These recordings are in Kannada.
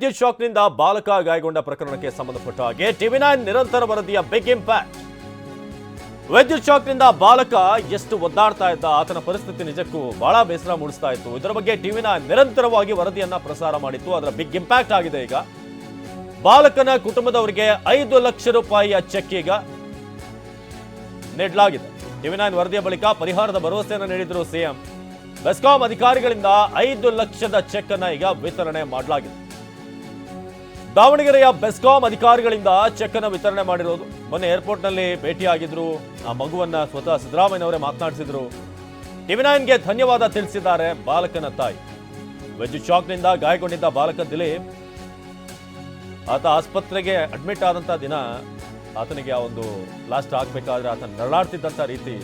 ವಿದ್ಯುತ್ ಶಾಕ್ನಿಂದ ಬಾಲಕ ಗಾಯಗೊಂಡ ಪ್ರಕರಣಕ್ಕೆ ಸಂಬಂಧಪಟ್ಟ ಹಾಗೆ ಟಿವಿ ನೈನ್ ನಿರಂತರ ವರದಿಯ ಬಿಗ್ ಇಂಪ್ಯಾಕ್ಟ್. ವಿದ್ಯುತ್ ಶಾಕ್ನಿಂದ ಬಾಲಕ ಎಷ್ಟು ಒದ್ದಾಡ್ತಾ ಇದ್ದ, ಆತನ ಪರಿಸ್ಥಿತಿ ನಿಜಕ್ಕೂ ಬಹಳ ಬೇಸರ ಮೂಡಿಸ್ತಾ ಇತ್ತು. ಇದರ ಬಗ್ಗೆ ಟಿವಿ ನೈನ್ ನಿರಂತರವಾಗಿ ವರದಿಯನ್ನ ಪ್ರಸಾರ ಮಾಡಿತ್ತು. ಅದರ ಬಿಗ್ ಇಂಪ್ಯಾಕ್ಟ್ ಆಗಿದೆ ಈಗ. ಬಾಲಕನ ಕುಟುಂಬದವರಿಗೆ ಐದು ಲಕ್ಷ ರೂಪಾಯಿಯ ಚೆಕ್ ಈಗ ನೀಡಲಾಗಿದೆ. ಟಿವಿ ನೈನ್ ವರದಿಯ ಬಳಿಕ ಪರಿಹಾರದ ಭರವಸೆಯನ್ನು ನೀಡಿದ್ರು ಸಿಎಂ. ಬೆಸ್ಕಾಂ ಅಧಿಕಾರಿಗಳಿಂದ ಐದು ಲಕ್ಷದ ಚೆಕ್ ಅನ್ನ ಈಗ ವಿತರಣೆ ಮಾಡಲಾಗಿದೆ. ದಾವಣಗೆರೆಯ ಬೆಸ್ಕಾಂ ಅಧಿಕಾರಿಗಳಿಂದ ಚೆಕ್ ಅನ್ನು ವಿತರಣೆ ಮಾಡಿರೋದು. ಮೊನ್ನೆ ಏರ್ಪೋರ್ಟ್ನಲ್ಲಿ ಭೇಟಿಯಾಗಿದ್ರು. ಆ ಮಗುವನ್ನ ಸ್ವತಃ ಸಿದ್ದರಾಮಯ್ಯನವರೇ ಮಾತನಾಡಿಸಿದ್ರು. ಟಿವಿ ನೈನ್ಗೆ ಧನ್ಯವಾದ ತಿಳಿಸಿದ್ದಾರೆ ಬಾಲಕನ ತಾಯಿ. ವೆಜ್ ಶಾಕ್ನಿಂದ ಗಾಯಗೊಂಡಿದ್ದ ಬಾಲಕ ದಿಲೀಪ್, ಆತ ಆಸ್ಪತ್ರೆಗೆ ಅಡ್ಮಿಟ್ ಆದಂತ ದಿನ ಆತನಿಗೆ ಆ ಒಂದು ಲಾಸ್ಟ್ ಆಗ್ಬೇಕಾದ್ರೆ ಆತ ನರಳಾಡ್ತಿದ್ದಂಥ ರೀತಿ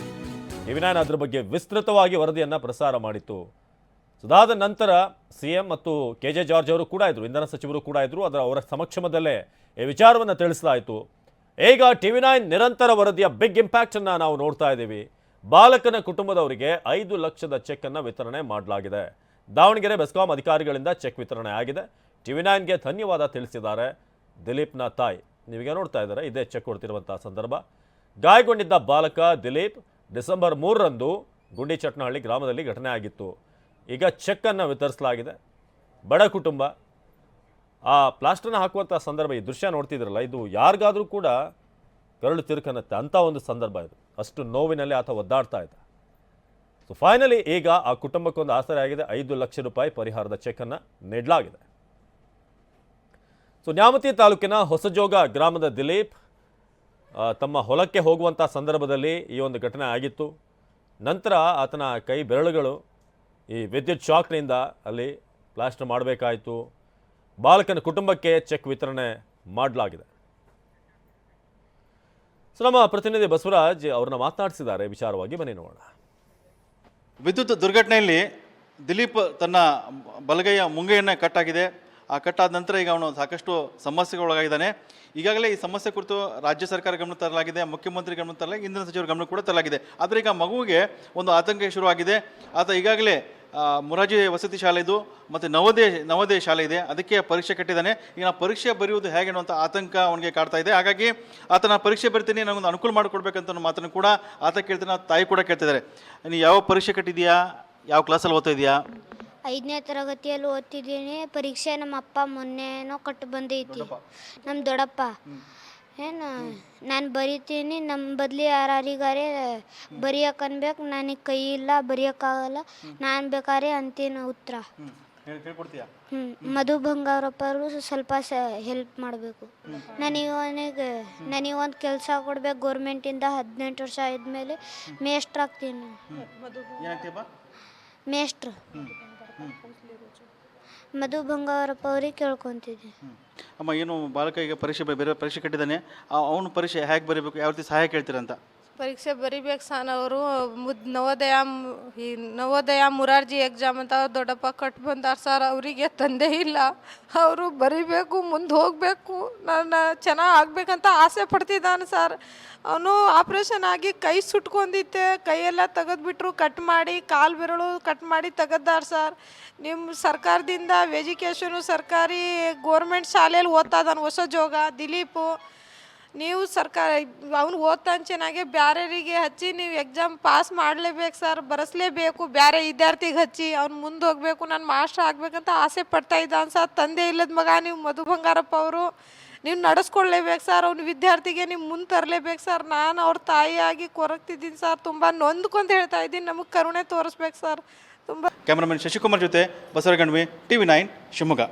ಟಿವಿ ನೈನ್ ಅದ್ರ ಬಗ್ಗೆ ವಿಸ್ತೃತವಾಗಿ ವರದಿಯನ್ನ ಪ್ರಸಾರ ಮಾಡಿತ್ತು. ಅದಾದ ನಂತರ ಸಿಎಂ ಮತ್ತು ಕೆ ಜೆ ಜಾರ್ಜ್ ಅವರು ಕೂಡ ಇದ್ದರು ಇಂಧನ ಸಚಿವರು ಕೂಡ ಇದ್ರು, ಅದರ ಅವರ ಸಮಕ್ಷಮದಲ್ಲೇ ಈ ವಿಚಾರವನ್ನು ತಿಳಿಸಲಾಯಿತು. ಈಗ ಟಿವಿ ನೈನ್ ನಿರಂತರ ವರದಿಯ ಬಿಗ್ ಇಂಪ್ಯಾಕ್ಟನ್ನು ನಾವು ನೋಡ್ತಾ ಇದ್ದೀವಿ. ಬಾಲಕನ ಕುಟುಂಬದವರಿಗೆ ಐದು ಲಕ್ಷದ ಚೆಕ್ಕನ್ನು ವಿತರಣೆ ಮಾಡಲಾಗಿದೆ. ದಾವಣಗೆರೆ ಬೆಸ್ಕಾಂ ಅಧಿಕಾರಿಗಳಿಂದ ಚೆಕ್ ವಿತರಣೆ ಆಗಿದೆ. ಟಿವಿ ನೈನ್ಗೆ ಧನ್ಯವಾದ ತಿಳಿಸಿದ್ದಾರೆ. ದಿಲೀಪ್ನ ತಾಯಿ ನೀವೀಗ ನೋಡ್ತಾ ಇದ್ದಾರೆ? ಇದೇ ಚೆಕ್ ಕೊಡ್ತಿರುವಂತಹ ಸಂದರ್ಭ. ಗಾಯಗೊಂಡಿದ್ದ ಬಾಲಕ ದಿಲೀಪ್ ಡಿಸೆಂಬರ್ ಮೂರರಂದು ಗುಂಡಿಚಟ್ನಹಳ್ಳಿ ಗ್ರಾಮದಲ್ಲಿ ಘಟನೆ ಆಗಿತ್ತು. ಈಗ ಚೆಕ್ಕನ್ನು ವಿತರಿಸಲಾಗಿದೆ. ಬಡ ಕುಟುಂಬ. ಆ ಪ್ಲಾಸ್ಟರ್ನ ಹಾಕುವಂಥ ಸಂದರ್ಭ ಈ ದೃಶ್ಯ ನೋಡ್ತಿದ್ರಲ್ಲ, ಇದು ಯಾರಿಗಾದರೂ ಕೂಡ ಕರಳು ತಿರುಕನ್ನತ್ತೆ ಅಂಥ ಒಂದು ಸಂದರ್ಭ ಇದು. ಅಷ್ಟು ನೋವಿನಲ್ಲಿ ಆತ ಒದ್ದಾಡ್ತಾ ಇದ್ದ. ಸೊ ಫೈನಲಿ ಈಗ ಆ ಕುಟುಂಬಕ್ಕೊಂದು ಆಸರೆ ಆಗಿದೆ, ಐದು ಲಕ್ಷ ರೂಪಾಯಿ ಪರಿಹಾರದ ಚೆಕ್ಕನ್ನು ನೀಡಲಾಗಿದೆ. ಸೊ ನ್ಯಾಮತಿ ತಾಲೂಕಿನ ಹೊಸಜೋಗ ಗ್ರಾಮದ ದಿಲೀಪ್ ತಮ್ಮ ಹೊಲಕ್ಕೆ ಹೋಗುವಂಥ ಸಂದರ್ಭದಲ್ಲಿ ಈ ಒಂದು ಘಟನೆ ಆಗಿತ್ತು. ನಂತರ ಆತನ ಕೈ ಬೆರಳುಗಳು ಈ ವಿದ್ಯುತ್ ಶಾಕ್ನಿಂದ ಅಲ್ಲಿ ಪ್ಲಾಸ್ಟರ್ ಮಾಡಬೇಕಾಯಿತು. ಬಾಲಕನ ಕುಟುಂಬಕ್ಕೆ ಚೆಕ್ ವಿತರಣೆ ಮಾಡಲಾಗಿದೆ. ಸೊ, ನಮ್ಮ ಪ್ರತಿನಿಧಿ ಬಸವರಾಜ್ ಅವ್ರನ್ನ ಮಾತನಾಡಿಸಿದ್ದಾರೆ. ವಿಚಾರವಾಗಿ ಬನ್ನಿ ನೋಡೋಣ. ವಿದ್ಯುತ್ ದುರ್ಘಟನೆಯಲ್ಲಿ ದಿಲೀಪ್ ತನ್ನ ಬಲಗೈಯ ಮುಂಗೈಯನ್ನು ಕಟ್ಟಾಗಿದೆ. ಆ ಕಟ್ಟಾದ ನಂತರ ಈಗ ಅವನು ಸಾಕಷ್ಟು ಸಮಸ್ಯೆಗೆ ಒಳಗಾಗಿದ್ದಾನೆ. ಈಗಾಗಲೇ ಈ ಸಮಸ್ಯೆ ಕುರಿತು ರಾಜ್ಯ ಸರ್ಕಾರ ಗಮನ ತರಲಾಗಿದೆ, ಮುಖ್ಯಮಂತ್ರಿ ಗಮನ ತರಲಾಗಿದೆ, ಇಂಧನ ಸಚಿವರ ಗಮನ ಕೂಡ ತರಲಾಗಿದೆ. ಆದರೆ ಈಗ ಮಗುವಿಗೆ ಒಂದು ಆತಂಕ ಶುರುವಾಗಿದೆ. ಆತ ಈಗಾಗಲೇ ಆ, ಮುರಾರ್ಜಿ ವಸತಿ ಶಾಲೆ ಇದು ಮತ್ತು ನವೋದಯ ನವೋದಯ ಶಾಲೆ ಇದೆ. ಅದಕ್ಕೆ ಪರೀಕ್ಷೆ ಕಟ್ಟಿದ್ದಾನೆ. ಈಗ ನಾವು ಪರೀಕ್ಷೆ ಬರೆಯುವುದು ಹೇಗೆ ಅನ್ನುವಂಥ ಆತಂಕ ಅವನಿಗೆ ಕಾಡ್ತಾ ಇದೆ. ಹಾಗಾಗಿ ಆತನ ಪರೀಕ್ಷೆ ಬರ್ತೀನಿ ನನಗೊಂದು ಅನುಕೂಲ ಮಾಡಿಕೊಡ್ಬೇಕಂತ ಅನ್ನೋ ಮಾತನ್ನು ಕೂಡ ಆತ ಕೇಳ್ತಾನೆ ಆತ ತಾಯಿ ಕೂಡ ಕೇಳ್ತಿದ್ದಾರೆ. ನೀನು ಯಾವ ಪರೀಕ್ಷೆ ಕಟ್ಟಿದೀಯಾ ಯಾವ ಕ್ಲಾಸಲ್ಲಿ ಓದ್ತಾ ಇದೆಯಾ? ಐದನೇ ತರಗತಿಯಲ್ಲಿ ಓದ್ತಿದ್ದೀನಿ. ಪರೀಕ್ಷೆ ನಮ್ಮ ಅಪ್ಪ ಮೊನ್ನೆನೋ ಕಟ್ಟು ಬಂದೈತಿ ನಮ್ಮ ದೊಡ್ಡಪ್ಪ. ಏನು? ನಾನು ಬರಿತೀನಿ ನಮ್ಮ ಬದಲಿ ಯಾರಿಗಾರೆ ಬರಿಯಕನ್ಬೇಕು ಅನ್ಬೇಕು ನನಗೆ ಕೈ ಇಲ್ಲ ಬರೆಯೋಕ್ಕಾಗಲ್ಲ ನಾನು ಬೇಕಾದ್ರೆ ಅಂತೀನಿ ಉತ್ತರ ಹ್ಞೂ ಮಧು ಬಂಗಾರಪ್ಪ ಅವರು ಸ್ವಲ್ಪ ಸ ಹೆಲ್ಪ್ ಮಾಡಬೇಕು. ನನಗೆ ನನಗೊಂದು ಕೆಲಸ ಕೊಡ್ಬೇಕು ಗೌರ್ಮೆಂಟಿಂದ ಹದಿನೆಂಟು ವರ್ಷ ಆದ್ಮೇಲೆ ಮೇಸ್ಟ್ರ್ ಆಗ್ತೀನಿ. ಏನಾಗ್ತೀಯಪ್ಪ ಮೇಷ್ಟ್ರು ಮಧು ಬಂಗಾರಪ್ಪ ಅವ್ರಿಗೆ ಕೇಳ್ಕೊತಿದ್ದೆ. ಅಮ್ಮ, ಏನು ಬಾಲಕ ಈಗ ಪರೀಕ್ಷೆ ಬೇರೆ ಪರೀಕ್ಷೆ ಕಟ್ಟಿದ್ದಾನೆ ಅವನು ಪರೀಕ್ಷೆ ಹೇಗೆ ಬರೀಬೇಕು, ಯಾವ ರೀತಿ ಸಹಾಯ ಕೇಳ್ತೀರಂತ. ಪರೀಕ್ಷೆ ಬರಿಬೇಕು ಸಾನ್ ಅವರು. ಮುದ್ ನವೋದಯ ಈ ನವೋದಯ ಮುರಾರ್ಜಿ ಎಕ್ಸಾಮ್ ಅಂತ ದೊಡ್ಡಪ್ಪ ಕಟ್ ಬಂದಾರ ಸರ್. ಅವರಿಗೆ ತಂದೆ ಇಲ್ಲ. ಅವರು ಬರಿಬೇಕು, ಮುಂದೆ ಹೋಗಬೇಕು. ನಾನು ಚೆನ್ನಾಗಿ ಆಗ್ಬೇಕಂತ ಆಸೆ ಪಡ್ತಿದ್ದಾನೆ ಸರ್. ಅವನು ಆಪ್ರೇಷನ್ ಆಗಿ ಕೈ ಸುಟ್ಕೊಂಡಿದ್ದೆ. ಕೈಯೆಲ್ಲ ತೆಗೆದ್ಬಿಟ್ರು, ಕಟ್ ಮಾಡಿ, ಕಾಲು ಬೆರಳು ಕಟ್ ಮಾಡಿ ತೆಗೆದಾರ ಸರ್. ನಿಮ್ಮ ಸರ್ಕಾರದಿಂದ ಎಜುಕೇಷನು ಸರ್ಕಾರಿ ಗೋರ್ಮೆಂಟ್ ಶಾಲೆಯಲ್ಲಿ ಓದ್ತಾ ಇದ್ದಾನೆ ಹೊಸ ಜೋಗ ದಿಲೀಪು. ನೀವು ಸರ್ಕಾರ, ಅವ್ನು ಓದ್ತಾನೆ ಚೆನ್ನಾಗಿ ಹಚ್ಚಿ ನೀವು ಎಕ್ಸಾಮ್ ಪಾಸ್ ಮಾಡಲೇಬೇಕು ಸರ್ ಬರೆಸ್ಲೇಬೇಕು ಬೇರೆ ವಿದ್ಯಾರ್ಥಿಗೆ ಹಚ್ಚಿ, ಅವ್ನು ಮುಂದೆ ಹೋಗಬೇಕು, ನಾನು ಮಾಸ್ಟರ್ ಆಗಬೇಕಂತ ಆಸೆ ಪಡ್ತಾ ಇದ್ದಾನೆ ಸರ್ ತಂದೆ ಇಲ್ಲದ ಮಗ ನೀವು ಮಧು ಬಂಗಾರಪ್ಪ ಅವರು, ನೀವು ನಡೆಸ್ಕೊಳ್ಲೇಬೇಕು ಸರ್ ಅವ್ನ ವಿದ್ಯಾರ್ಥಿಗೆ ನೀವು ಮುಂದೆ ತರಲೇಬೇಕು ಸರ್ ನಾನು ಅವ್ರ ತಾಯಿಯಾಗಿ ಕೊರಗ್ತಿದ್ದೀನಿ ಸರ್ ತುಂಬ ನೊಂದ್ಕೊಂತ ಹೇಳ್ತಾ ಇದ್ದೀನಿ, ನಮಗೆ ಕರುಣೆ ತೋರಿಸ್ಬೇಕು ಸರ್ ತುಂಬ ಕ್ಯಾಮ್ರಾಮನ್ ಶಶಿಕುಮಾರ್ ಜೊತೆ ಬಸವರಗಣ್ವಿ ಟಿ ವಿ ನೈನ್ ಶಿವಮೊಗ್ಗ.